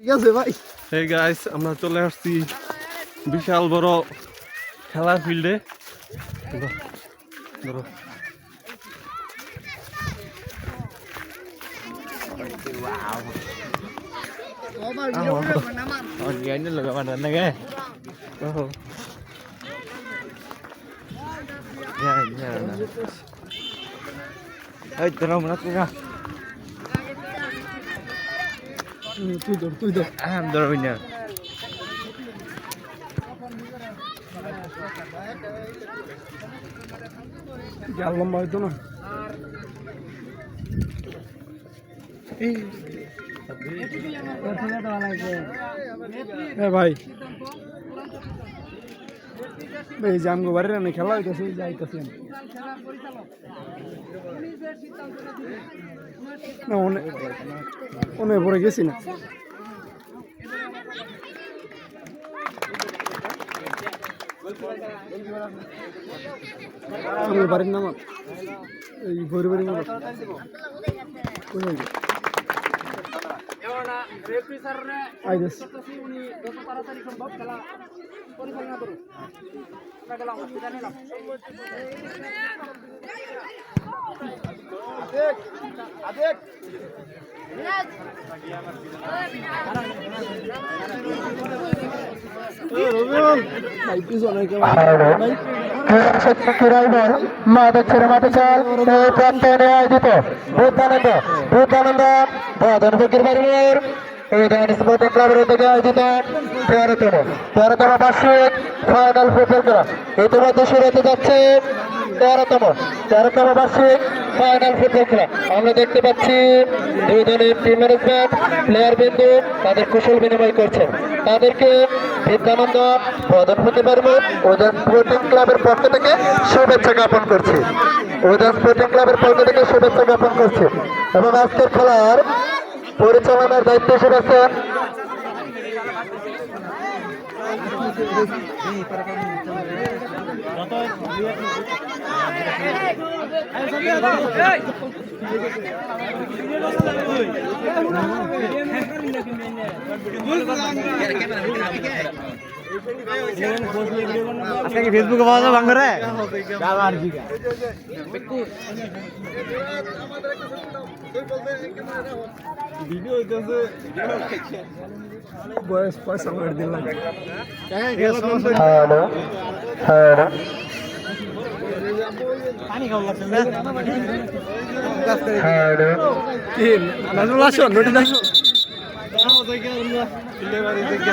ঠিক আছে ভাই। হে গাইস আমরা চলে আসছি বিশাল বড় খেলার ফিল্ডে। ধরো kapan mana তুই ধর তুই ধর Ah, terang punya. জাল লম্বা হইতো না না খেলা হইতেছে যাইতেছি না অনেক অনেক পরে গেছি না। বাড়ির নাম এই ভৈরি বাড়ির নাম কোথায় আইদেস মাঠে চাল এই আয়োজিত বুদ্ধানন্দ বুদ্ধানন্দ বাদন ফকির বাড়ির আয়োজিত তেরোতম তেরোতম ফাইনাল ফুটবল খেলা ইতিমধ্যে শুরু হতে যাচ্ছে তেরোতম তেরোতম বার্ষিক ফাইনাল ফুটবল খেলা আমরা দেখতে পাচ্ছি দুই দলের টিম ম্যানেজমেন্ট প্লেয়ার বিন্দু, তাদের কুশল বিনিময় করছেন তাদেরকে বিদ্যানন্দ বদন হতে পারবে স্পোর্টিং ক্লাবের পক্ষ থেকে শুভেচ্ছা জ্ঞাপন করছি। ওজন স্পোর্টিং ক্লাবের পক্ষ থেকে শুভেচ্ছা জ্ঞাপন করছি। এবং আজকের খেলার পরিচালনার দায়িত্ব হিসেবে আছেন Ki Facebook apa tu bang Gore? Video হইতেছে। বয়স পয়সা করে দিলাম হ্যালো হ্যালো হ্যালো কি নাজমুল আসো নোটিস আসো ফিল্ডে বাড়ি থেকে